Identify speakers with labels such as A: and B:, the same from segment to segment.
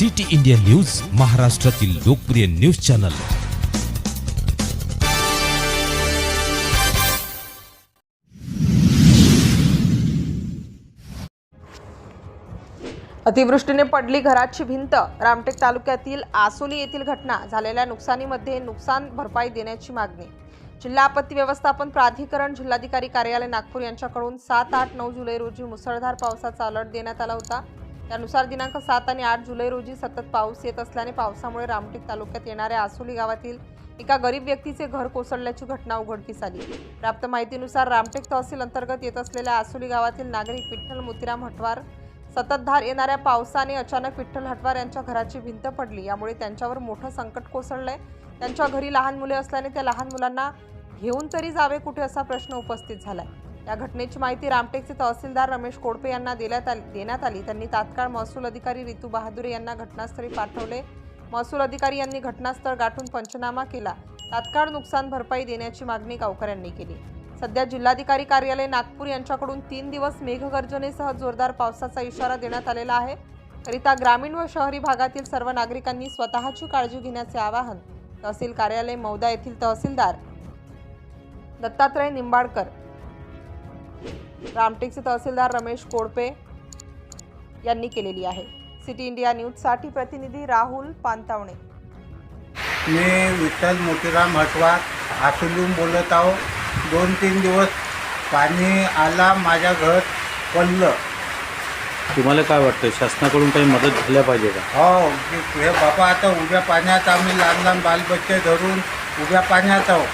A: City India news महाराष्ट्रातील लोकप्रिय news channel.
B: अतिवृष्टीने पडली घराची भिंत. रामटेक तालुक्यातील आसोली येथील घटना झालेल्या नुकसानीमध्ये नुकसान भरपाई देण्याची मागणी. जिल्हा आपत्ती व्यवस्थापन प्राधिकरण जिल्हाधिकारी कार्यालय नागपूर यांच्याकडून सात आठ नऊ जुलै रोजी मुसळधार पावसाचा अलर्ट देण्यात आला होता. त्यानुसार दिनांक सात आणि आठ जुलै रोजी सतत पाऊस येत असल्याने पावसामुळे रामटेक तालुक्यात येणाऱ्या आसोली गावातील एका गरीब व्यक्तीचे घर कोसळल्याची घटना उघडकीस आली. प्राप्त माहितीनुसार रामटेक तहसील अंतर्गत येत असलेल्या आसोली गावातील नागरिक विठ्ठल मोतीराम हटवार सततधार येणाऱ्या पावसाने अचानक विठ्ठल हटवार यांच्या घराची भिंत पडली. यामुळे त्यांच्यावर मोठं संकट कोसळलंय. त्यांच्या घरी लहान मुले असल्याने त्या लहान मुलांना घेऊन तरी जावे कुठे असा प्रश्न उपस्थित झालाय. या घटनेची माहिती रामटेकचे तहसीलदार रमेश कोडपे यांना देण्यात आली देण्यात आली. त्यांनी तात्काळ महसूल अधिकारी रितू बहादुरे यांना घटनास्थळी पाठवले. महसूल अधिकारी यांनी घटनास्थळ गाठून पंचनामा केला. तात्काळ नुकसान भरपाई देण्याची मागणी गावकऱ्यांनी केली. सध्या जिल्हाधिकारी कार्यालय नागपूर यांच्याकडून तीन दिवस मेघगर्जनेसह जोरदार पावसाचा इशारा देण्यात आलेला आहे. करिता ग्रामीण व शहरी भागातील सर्व नागरिकांनी स्वतःची काळजी घेण्याचे आवाहन तहसील कार्यालय मौदा येथील तहसीलदार दत्तात्रय निंबाडकर रामटेकचे तहसीलदार रमेश कोडपे यांनी केलेली आहे. सिटी इंडिया न्यूजसाठी प्रतिनिधी राहुल पानतावणे.
C: मी विठ्ठल मोतीराम हटवार आसुलून बोलत आहो. दोन तीन दिवस पाणी आला माझ्या घर पडलं.
D: तुम्हाला काय वाटतं शासनाकडून काही मदत झाल्या पाहिजे का?
C: हो हे बाबा आता उभ्या पाण्यात आम्ही लहान लहान बालबच्चे धरून उभ्या पाण्यात आहो.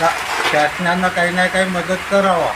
C: शा- शासनानं काही ना काही मदत करावा.